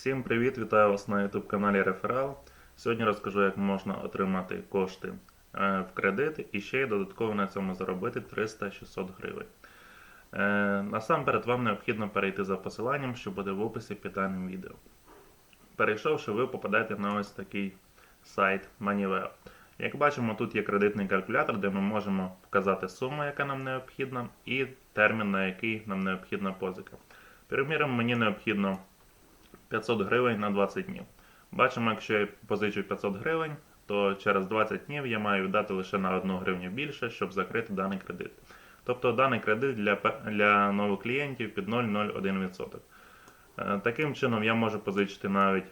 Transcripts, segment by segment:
Всім привіт! Вітаю вас на YouTube каналі Реферал. Сьогодні розкажу, як можна отримати кошти е, в кредит і ще й додатково на цьому заробити 300-600 гривень. Е, Насамперед вам необхідно перейти за посиланням, що буде в описі під даним відео. Перейшовши, ви попадаєте на ось такий сайт Moneyveo. Як бачимо, тут є кредитний калькулятор, де ми можемо вказати суму, яка нам необхідна, і термін, на який нам необхідна позика. Приміром, мені необхідно 500 гривень на 20 днів. Бачимо, якщо я позичу 500 гривень, то через 20 днів я маю дати лише на 1 гривню більше, щоб закрити даний кредит. Тобто даний кредит для, для нових клієнтів під 0,01%. Е, Таким чином я можу позичити навіть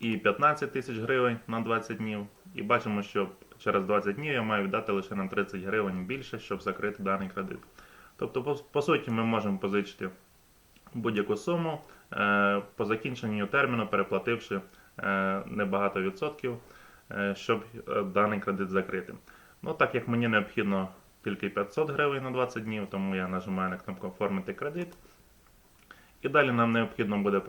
і 15 тисяч гривень на 20 днів. І бачимо, що через 20 днів я маю віддати лише на 30 гривень більше, щоб закрити даний кредит. Тобто, по, по суті, ми можемо позичити будь-яку суму по закінченню терміну, переплативши е, небагато відсотків, е, щоб е, даний кредит закрити. Ну, так як мені необхідно тільки 500 гривень на 20 днів, тому я нажимаю на кнопку Оформити кредит. І далі нам необхідно буде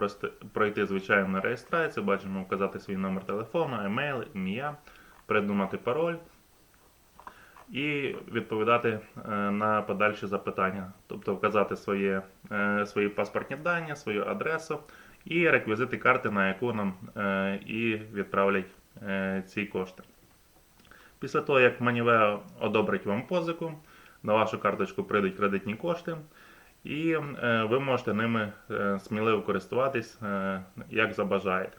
пройти звичайну реєстрацію, бачимо, вказати свій номер телефону, емейл, ім'я, придумати пароль і відповідати е, на подальші запитання, тобто вказати своє, е, свої паспортні дані, свою адресу і реквізити карти, на яку нам е, і відправлять ці кошти. Після того, як Moneyveo одобрить вам позику, на вашу карточку прийдуть кредитні кошти, і ви можете ними сміливо користуватись, як забажаєте.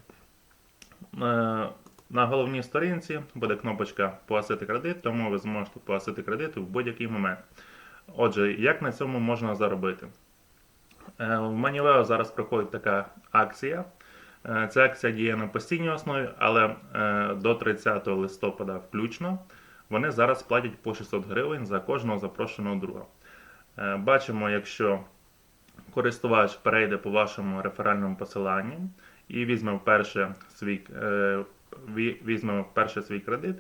На головній сторінці буде кнопочка Погасити кредит, тому ви зможете погасити кредит в будь-який момент. Отже, як на цьому можна заробити? Е, В Moneyveo зараз проходить така акція. Е, Ця акція діє на постійній основі, але е, до 30 листопада включно вони зараз платять по 600 гривень за кожного запрошеного друга. Бачимо, якщо користувач перейде по вашому реферальному посиланню і візьме вперше свій, е, ві- вперше свій кредит,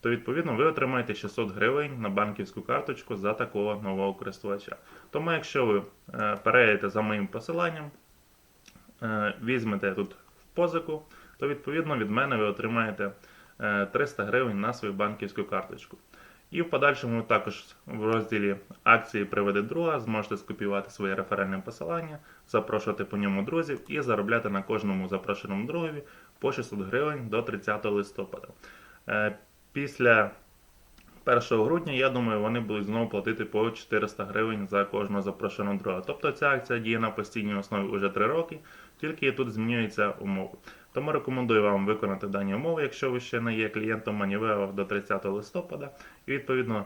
то відповідно ви отримаєте 600 гривень на банківську карточку за такого нового користувача. Тому, якщо ви е, перейдете за моїм посиланням, е, візьмете тут в позику, то відповідно від мене ви отримаєте е, 300 гривень на свою банківську карточку. І в подальшому також в розділі акції Приведи друга зможете скопіювати своє реферальне посилання, запрошувати по ньому друзів і заробляти на кожному запрошеному другові по 600 гривень до 30 листопада. Е, Після 1 грудня, я думаю, вони будуть знову платити по 400 гривень за кожного запрошеного друга. Тобто ця акція діє на постійній основі вже 3 роки, тільки тут змінюються умови. Тому рекомендую вам виконати дані умови, якщо ви ще не є клієнтом Moneyveo до 30 листопада, і відповідно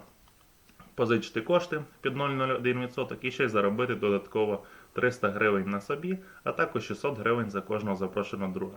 позичити кошти під 0,01% і ще й заробити додатково 300 гривень на собі, а також 600 гривень за кожного запрошеного друга.